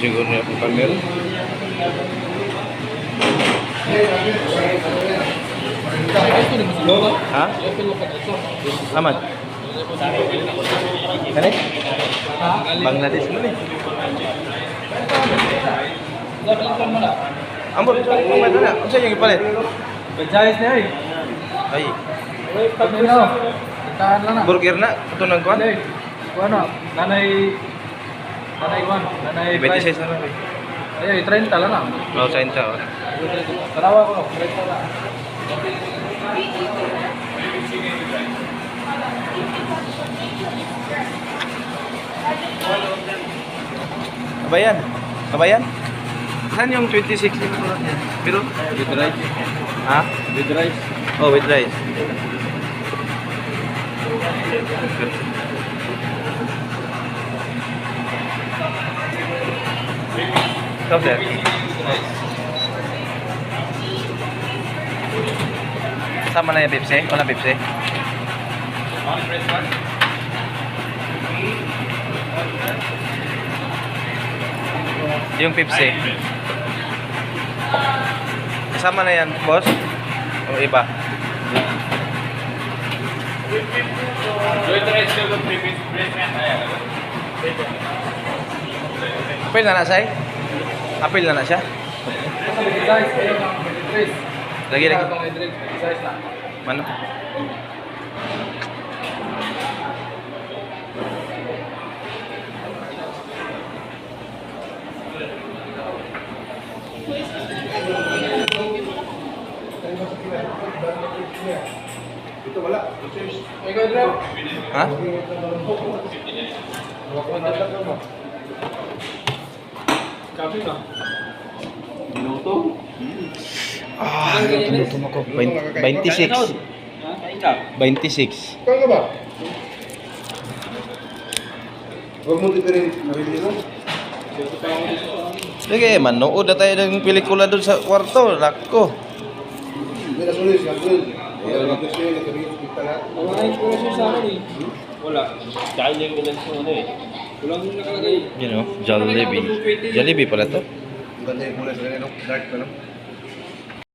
siguro niya po camera. Ha? Aman? Kani? Bangladesh mo ni. Amor, kung may dala, kung saan yung ipalit? Pagjayas na eh. Ay, Pag ano, lang na. burger na, ito kuhan. Hindi. Kung ano, nanay... Nanay Juan, nanay 26 na lang. Ayun, 30 lang na. Oo, sa inta. oh. Tarawa ko, 30 lang. Kabayan. Kabayan? Saan yung 26 na sulat niya? Pero, With rice. ha? With rice. Oh, with rice. Ikaw, sir. Sama na yung Pepsi? Wala Pepsi? Yung Pepsi. Kasama na yan, boss? O iba? Apil na na siya? Apil na na siya? Lagi lagi. Rice lang. Mano? Ikaw, Drew. Ha? Kapi na. Ah, tumutum ako. 26. 26. Kaya ba? Huwag mo tipirin nabili mo. Sige, manood na tayo ng pelikula doon sa kwarto. Nako. Na nag-grill kita lahat. Wala. Wala. Dahil yung ganun sa ano eh. Walang nakalagay. You know, Jollibee. Jollibee pala to. Ganda yung kulay sa ganyan, no? dark pa no?